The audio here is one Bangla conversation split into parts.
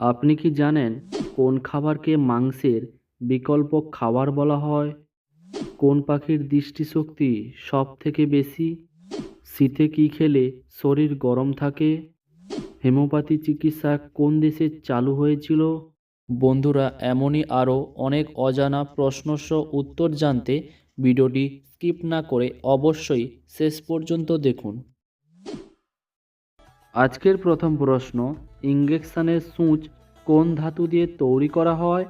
আপনি কি জানেন কোন খাবারকে মাংসের বিকল্প খাবার বলা হয়? কোন পাখির দৃষ্টিশক্তি সব থেকে বেশি? শীতে কী খেলে শরীর গরম থাকে? হোমিওপ্যাথি চিকিৎসা কোন দেশে চালু হয়েছিল? বন্ধুরা, এমনই আরও অনেক অজানা প্রশ্নসহ উত্তর জানতে ভিডিওটি স্কিপ না করে অবশ্যই শেষ পর্যন্ত দেখুন। আজকের প্রথম প্রশ্ন ইঞ্জেকশনের সূঁচ কোন ধাতু দিয়ে তৈরি করা হয়?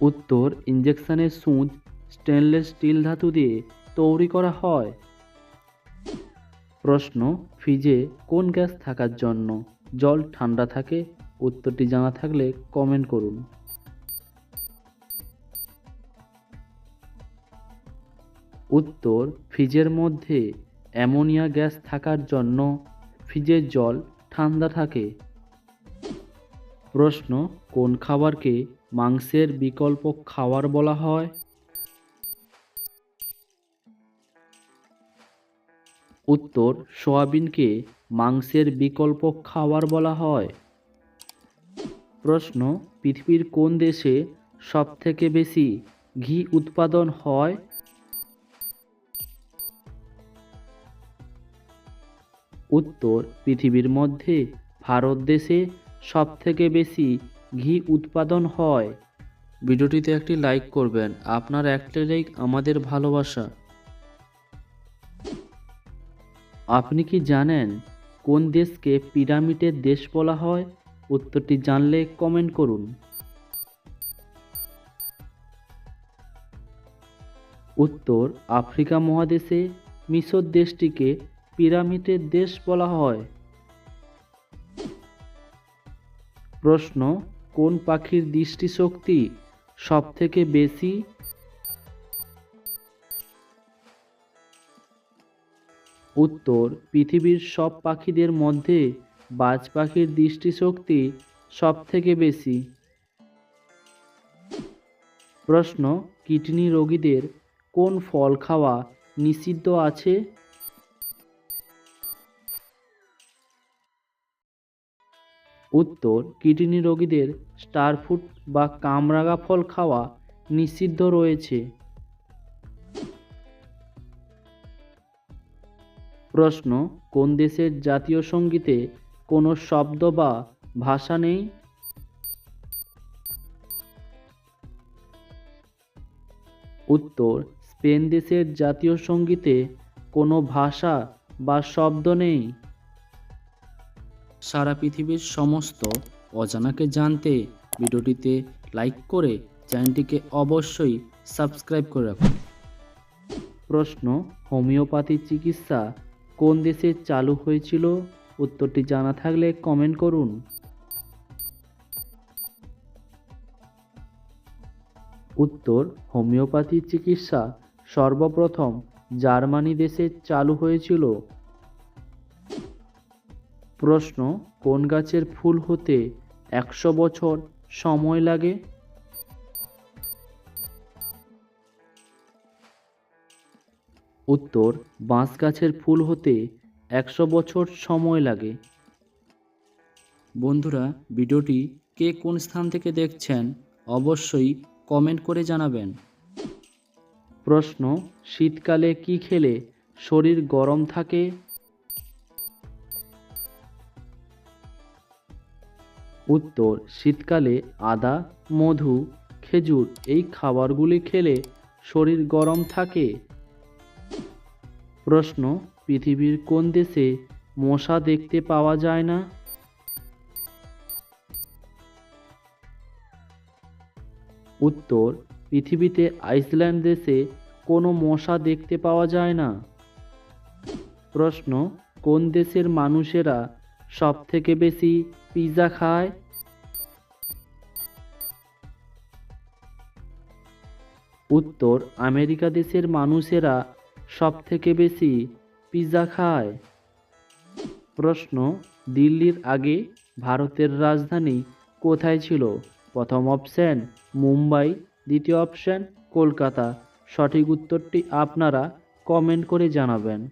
উত্তর ইঞ্জেকশনের সূঁচ স্টেনলেস স্টিল ধাতু দিয়ে তৈরি করা হয়। প্রশ্ন, ফ্রিজে কোন গ্যাস থাকার জন্য জল ঠান্ডা থাকে? উত্তরটি জানা থাকলে কমেন্ট করুন। উত্তর, ফ্রিজের মধ্যে অ্যামোনিয়া গ্যাস থাকার জন্য ফ্রিজের জল ঠান্ডা থাকে। প্রশ্ন, কোন খাবারকে মাংসের বিকল্প খাবার বলা হয়? উত্তর, সোয়াবিনকে মাংসের বিকল্প খাবার বলা হয়। প্রশ্ন, পৃথিবীর কোন দেশে সবথেকে বেশি ঘি উৎপাদন হয়? উত্তর পৃথিবীর মধ্যে ভারত দেশে সবথেকে বেশি ঘি উৎপাদন হয়। ভিডিওটিতে একটি লাইক করবেন আপনার একটি লাইক আমাদের ভালোবাসা। আপনি কি জানেন কোন দেশকে পিরামিডের দেশ বলা হয়? উত্তরটি জানলে কমেন্ট করুন। উত্তর আফ্রিকা মহাদেশে মিশর দেশটিকে পিরামিডের দেশ বলা হয়। প্রশ্ন, কোন পাখির দৃষ্টিশক্তি সবথেকে বেশি? উত্তর, পৃথিবীর সব পাখিদের মধ্যে বাজ পাখির দৃষ্টিশক্তি সবথেকে বেশি। প্রশ্ন, কিডনি রোগীদের কোন ফল খাওয়া নিষিদ্ধ আছে? উত্তর, কিডনি রোগীদের স্টার ফ্রুট বা কামরাঙা ফল খাওয়া নিষিদ্ধ রয়েছে। প্রশ্ন, কোন দেশের জাতীয় সঙ্গীতে কোনো শব্দ বা ভাষা নেই? উত্তর, স্পেন দেশের জাতীয় সঙ্গীতে কোনো ভাষা বা শব্দ নেই। সারা পৃথিবীর সমস্ত অজানাকে জানতে ভিডিওটিতে লাইক করে চ্যানেলটিকে অবশ্যই সাবস্ক্রাইব করে রাখুন। প্রশ্ন, হোমিওপ্যাথি চিকিৎসা কোন দেশে চালু হয়েছিল? উত্তরটি জানা থাকলে কমেন্ট করুন। উত্তর, হোমিওপ্যাথি চিকিৎসা সর্বপ্রথম জার্মানি দেশে চালু হয়েছিল। প্রশ্ন, কোন গাছের ফুল হতে একশো বছর সময় লাগে? উত্তর, বাঁশ গাছের ফুল হতে একশো বছর সময় লাগে। বন্ধুরা, ভিডিওটি কে কোন স্থান থেকে দেখছেন অবশ্যই কমেন্ট করে জানাবেন। প্রশ্ন, শীতকালে কি খেলে শরীর গরম থাকে? উত্তর, শীতকালে আদা, মধু, খেজুর এই খাবারগুলি খেলে শরীর গরম থাকে। প্রশ্ন, পৃথিবীর কোন দেশে মশা দেখতে পাওয়া যায় না? উত্তর, পৃথিবীতে আইসল্যান্ড দেশে কোনো মশা দেখতে পাওয়া যায় না। প্রশ্ন, কোন দেশের মানুষেরা সবথেকে বেশি পিৎজা খায়? উত্তর, আমেরিকা দেশের মানুষেরা সবথেকে বেশি পিৎজা খায়। প্রশ্ন, দিল্লির আগে ভারতের রাজধানী কোথায় ছিল? প্রথম অপশান, মুম্বাই, দ্বিতীয় অপশান, কলকাতা। সঠিক উত্তরটি আপনারা কমেন্ট করে জানাবেন।